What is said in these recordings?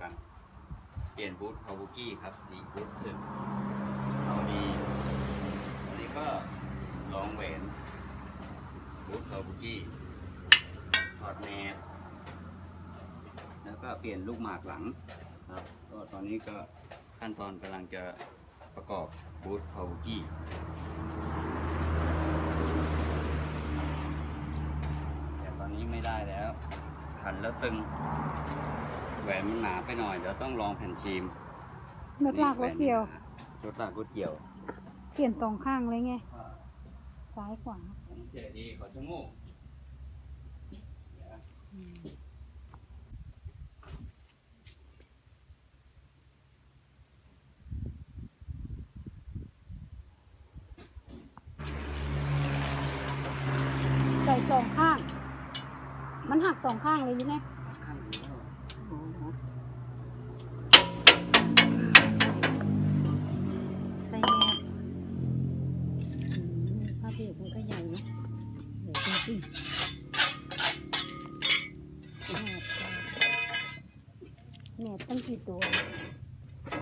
กัน เปลี่ยนบูทคาบุกี้ครับนี่บูทสึกเอาดีอันนี้ก็ลองแหวนบูทคาบุกี้ถอดแนบแล้วก็เปลี่ยนลูกหมากหลังครับก็ตอนนี้ก็ขั้นตอนกำลังจะประกอบบูทคาบุกี้แต่ตอนนี้ไม่ได้แล้วขันแล้วตึง แหวนมันหนาไปหน่อยเดี๋ยวต้องลองแผ่นชีมรถลากรถเกี่ยวรถลากรถเกี่ยวเปลี่ยนสองข้างเลยไงซ้ายขวาผมเสียดีขอชะโงกเดี๋ยวอืมใส่สองข้าง มันหักสองข้างเลยใช่ไหมข้าง แหนบตั้งกี่ตัว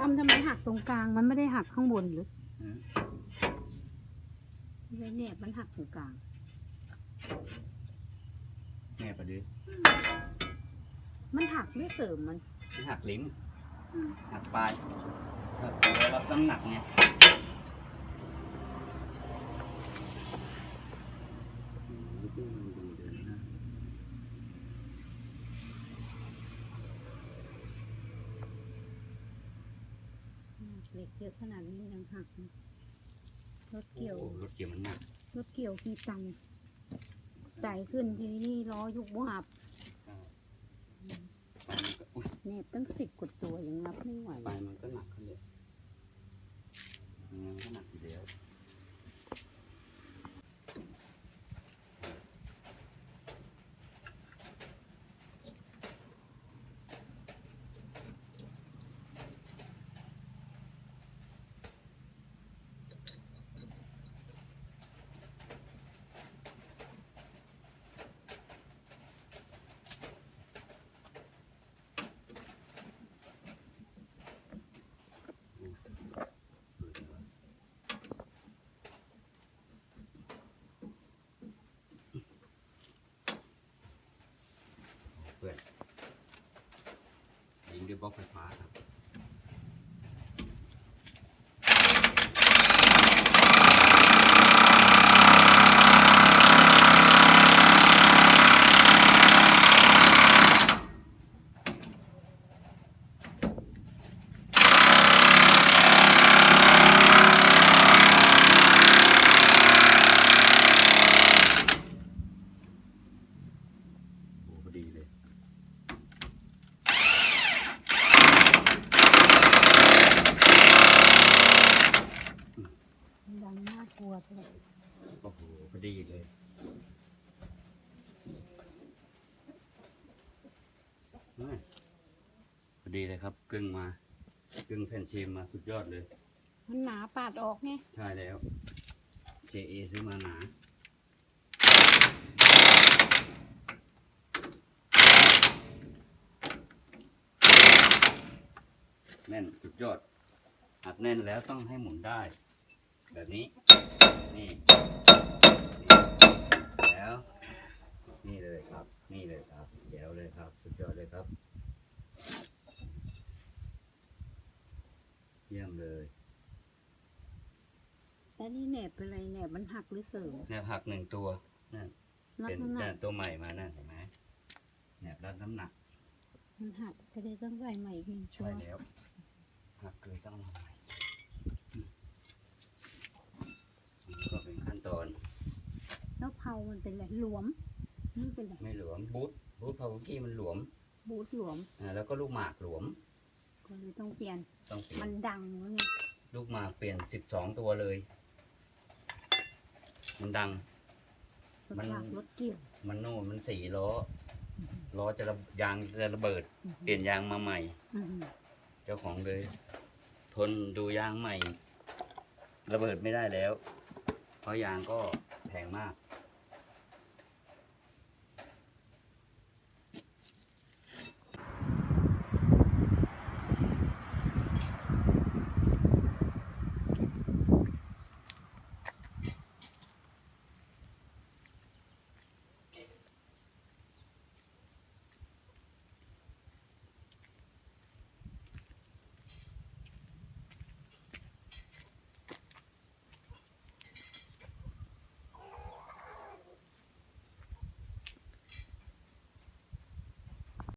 อ้ำทำไมหักตรงกลาง มันไม่ได้หักข้างบนหรืออืมไม่ใช่แหนบมันหักตรงกลางแม่ประดิษฐ์มันหักไม่เสริมมันมันหักลิ้นหักปลายหักเอาไว้รับน้ำหนักไง เหล็กเยอะขนาดนี้ยังหักนะรถเกี่ยว โอ้โหรถเกี่ยวมันหนักรถเกี่ยวกี่ตันใจขึ้นทีนี่ล้อยุบวาบปลายมันก็อุ้ยเนบตั้งสิบกว่าตัวยังนับไม่ไหวปลายมันก็หนักขึ้นเลยยังไงมันก็หนักอยู่แล้ว เพื่อน ยิงด้วยบล็อกไฟฟ้าครับ โอ้พอดีเลย ดังน่ากลัวเลย โอ้โหพอ ดีเลยเฮ้ยพอดีเลยครับกึ่งมากึ่งแผ่นชีมมาสุดยอดเลย มันหนาปาดออกไงใช่แล้ว JA ซื้อมาหนาแน่นสุดยอดหักแน่นแล้วต้องให้หมุนได้ แบบนี้ นี่นี่แล้ว นี่เลยครับ นี่เลยครับเดี๋ยวเลยครับ สุดยอดเลยครับ เยี่ยมเลยแล้วนี่แหนบเป็นไรแหนบมันหักหรือเสริมแนบหักหนึ่งตัวนั่นรับเป็นน้ำหนัแต่กตัวใหม่มานั่นเห็นไหมแนบรับน้ำหนักมันหักก็เลยต้องใส่ใหม่อีกหนึ่งตัใช่วแล้วหักเกินต้องมาใหม่อืมนี่ก็เป็นขั้นตอนแล้วเพามันเป็นไรหลวม มันเป็นไรไม่หลวมบูทบูทพาวกี้มันหลวมบูทหลวมอ่าแล้วก็ลูกหมากหลวมก็เลยต้องเปลี่ยน ต้องเปลี่ยมันนดังแล้วไงลูกหมากเปลี่ยนสิบสองตัวเลย มันดัง รถมัน ลากรถเกี่ยว มันโน่นมันสี่ล้อล้อจะระยางจะระเบิด เปลี่ยนยางมาใหม่ อืมเจ้าของเลย ทนดูยางใหม่ ระเบิดไม่ได้แล้ว เพราะยางก็แพงมาก